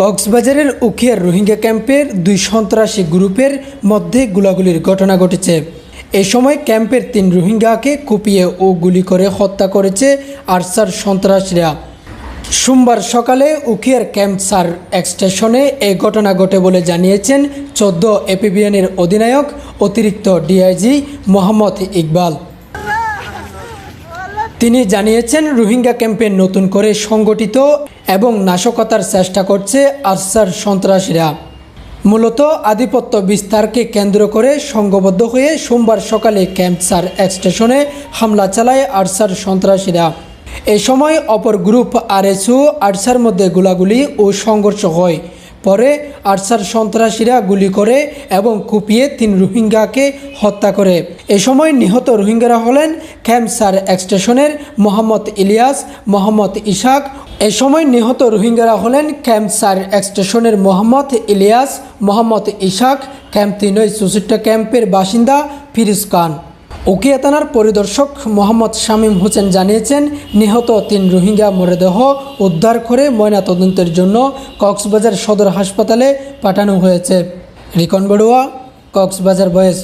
কক্সবাজারের উখিয়ার রোহিঙ্গা ক্যাম্পের দুই সন্ত্রাসী গ্রুপের মধ্যে গুলাগুলির ঘটনা ঘটেছে। এ সময় ক্যাম্পের তিন রোহিঙ্গাকে কুপিয়ে ও গুলি করে হত্যা করেছে আরসার সন্ত্রাসীরা। সোমবার সকালে উখিয়ার ক্যাম্প সার এক স্টেশনে এই ঘটনা ঘটে বলে জানিয়েছেন চোদ্দ এপিবিএনের অধিনায়ক, অতিরিক্ত ডিআইজি মোহাম্মদ ইকবাল। তিনি জানিয়েছেন, রোহিঙ্গা ক্যাম্পে নতুন করে সংগঠিত এবং নাশকতার চেষ্টা করছে আরসার সন্ত্রাসীরা। মূলত আধিপত্য বিস্তারকে কেন্দ্র করে সংঘবদ্ধ হয়ে সোমবার সকালে ক্যাম্পসার স্টেশনে হামলা চালায় আরসার সন্ত্রাসীরা। এ সময় অপর গ্রুপ আরএসও আরসার মধ্যে গোলাগুলি ও সংঘর্ষ হয়। পরে আরসার সন্ত্রাসীরা গুলি করে এবং কুপিয়ে তিন রোহিঙ্গাকে হত্যা করে। এ সময় নিহত রোহিঙ্গারা হলেন ক্যাম্পসার এক স্টেশনের মোহাম্মদ ইলিয়াস, মোহাম্মদ ইশাক। এ সময় নিহত রোহিঙ্গারা হলেন ক্যাম্পসার স্টেশনের মোহাম্মদ ইলিয়াস, মোহাম্মদ ইশাক, ক্যাম্প তিনই চৌষট্টি ক্যাম্পের বাসিন্দা ফিরোজ খান। উকিয়া থানার পরিদর্শক মোহাম্মদ শামীম হোসেন জানিয়েছেন, নিহত তিন রোহিঙ্গা মরদেহ উদ্ধার করে ময়না তদন্তের জন্য কক্সবাজার সদর হাসপাতালে পাঠানো হয়েছে। রিকন বড়ুয়া, কক্সবাজার বয়েস